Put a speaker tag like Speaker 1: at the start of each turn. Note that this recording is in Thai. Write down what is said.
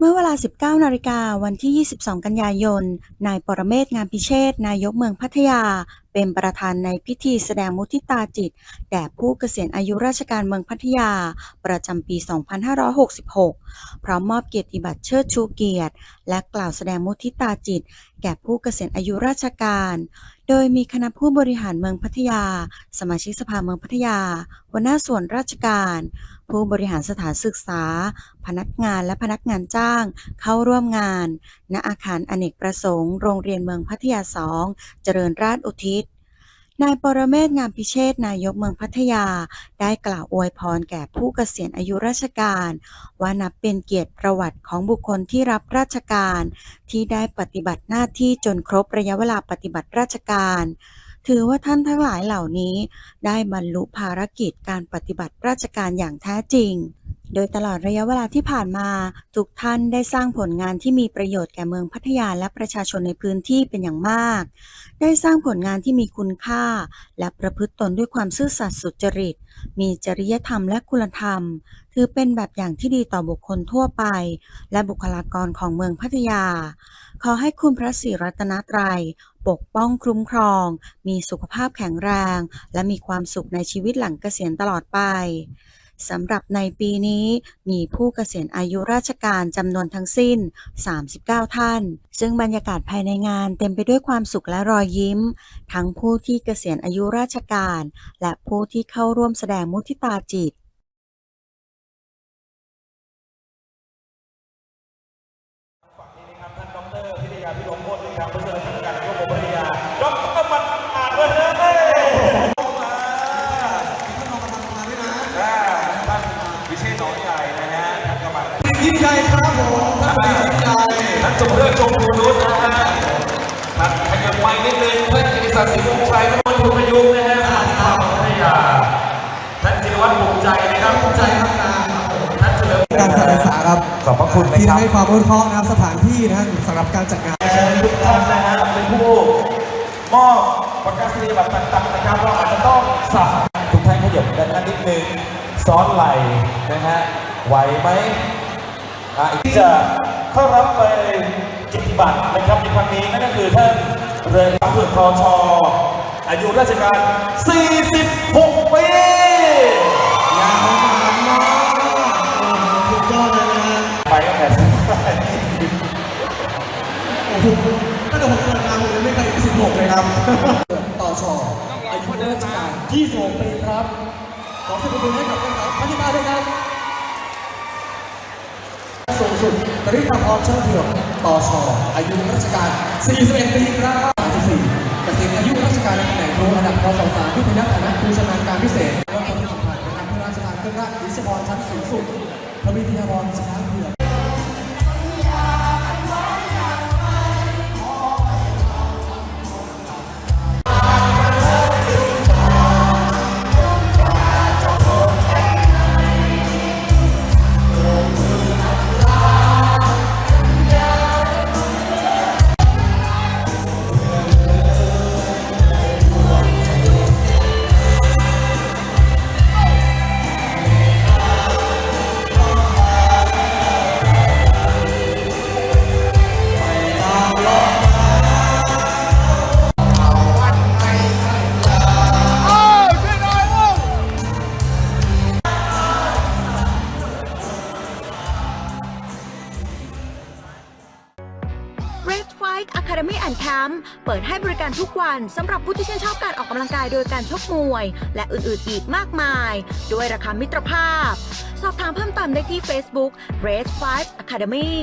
Speaker 1: เมื่อเวลา 19 นาฬิกาวันที่ 22 กันยายน นายปรเมศงามพิเชษนายกเมืองพัทยา เป็นประธานในพิธีแสดงมุทิตาจิต แด่ผู้เกษียณอายุราชการเมืองพัทยา ประจำปี 2566 พร้อมมอบเกียรติบัตรเชิดชูเกียรติ และกล่าวแสดงมุทิตาจิต แก่ผู้เกษียณอายุราชการ โดยมีคณะผู้บริหารเมืองพัทยา สมาชิกสภาเมืองพัทยา หัวหน้าส่วนราชการ ผู้บริหารสถานศึกษา พนักงานและพนักงานจ้าง เข้าร่วมงาน ณอาคารอเนกประสงค์ โรงเรียนเมืองพัทยา2เจริญราษฎร์อุทิศนายปรเมศงามพิเชษนายกเมืองพัทยา ได้กล่าวอวยพรแก่ผู้เกษียณอายุราชการ ว่านับเป็นเกียรติประวัติของบุคคลที่รับราชการ ที่ได้ปฏิบัติหน้าที่จนครบระยะเวลาปฏิบัติราชการ ถือว่าท่านทั้งหลายเหล่านี้ ได้บรรลุภารกิจการปฏิบัติราชการอย่างแท้จริง โดยตลอดระยะเวลาที่ผ่านมา ทุกท่านได้สร้างผลงานที่มีประโยชน์แก่เมืองพัทยาและประชาชนในพื้นที่เป็นอย่างมาก ได้สร้างผลงานที่มีคุณค่า และประพฤติตนด้วยความซื่อสัตย์สุจริต มีจริยธรรมและคุณธรรม ถือเป็นแบบอย่างที่ดีต่อบุคคลทั่วไป และบุคลากรของเมืองพัทยา ขอให้คุณพระศรีรัตนตรัยปกป้องคุ้มครอง มีสุขภาพแข็งแรง และมีความสุขในชีวิตหลังเกษียณตลอดไป สำหรับในปีนี้มีผู้เกษียณอายุราชการจำนวนทั้งสิ้น 39 ท่าน ซึ่งบรรยากาศภายในงานเต็มไปด้วยความสุขและรอยยิ้ม ทั้งผู้ที่เกษียณอายุราชการ และผู้ที่เข้าร่วมแสดงมุทิตาจิต
Speaker 2: ใหญ่นะฮะท่านกำลัง
Speaker 3: ยิ่งใหญ่ครับผมท่านยิ่งใหญ่
Speaker 2: ท่านสมเด็จจงรูนุชนะฮะท่านขยับไปนิดนึงท่านกิติศักดิ์ศรีวงชัยท่านวัฒนประยุกต์นะฮะท่านที่มาพัทยาท่านจิรวัตรภูมิใจนะครับภูมิใจครับท่านเฉลิม
Speaker 3: การศึกษาครับ
Speaker 2: ขอบพระคุณนะ
Speaker 3: ที่
Speaker 2: ครับ
Speaker 3: ให้ความรู้เคราะห์นะครับสถานที่นะสำหรับการจัดงาน
Speaker 2: ทุกท่านนะฮะเป็นผู้มอบประกาศนียบัตรต่างๆนะครับเราอาจจะต้องสั่งทุกท่านขยับด้านหน้านิดนึง ซ้อนไหลนะฮะไหวไหมอะที่จะเข้ารับไปกิจบัตรนะครับในครั้งนี้นั่นก็คือท่านเรือนรับผุดทอชออายุราชการ 46 ปี
Speaker 3: ยาวนานมากโอ้โหสุดยอดเลยนะฮะ
Speaker 2: ไปตั้งแต่สมัย
Speaker 3: โอ้โหตั้งแต่ผมเกิดมาผมยังไม่เคยสิบหกเลยครับต่อชออายุราชการ26ปีครับ ขอเสียงปรบมือให้กับท่านครับพัฒนาด้วยครับสูงสุดตริกาพรเชิงเถื่อนต่อชออายุราชการ41ปีครับ34เกษียณอายุราชการในตำแหน่งครูอันดับพศ3ที่พนักฐานะครูชำนาญการพิเศษและคนที่ผ่านเป็นผู้ราชการเครื่องราชอิสระชั้นสูงสุดพระวิทยาพรช้างเถื่อน
Speaker 4: Red Fight Academy and Camp เปิดให้บริการทุกวันสำหรับผู้ที่ชื่นชอบการออกกำลังกายโดยการชกมวย และอื่นๆอีกมากมาย ด้วยราคามิตรภาพ สอบถามเพิ่มเติมได้ที่ Facebook Red Fight Academy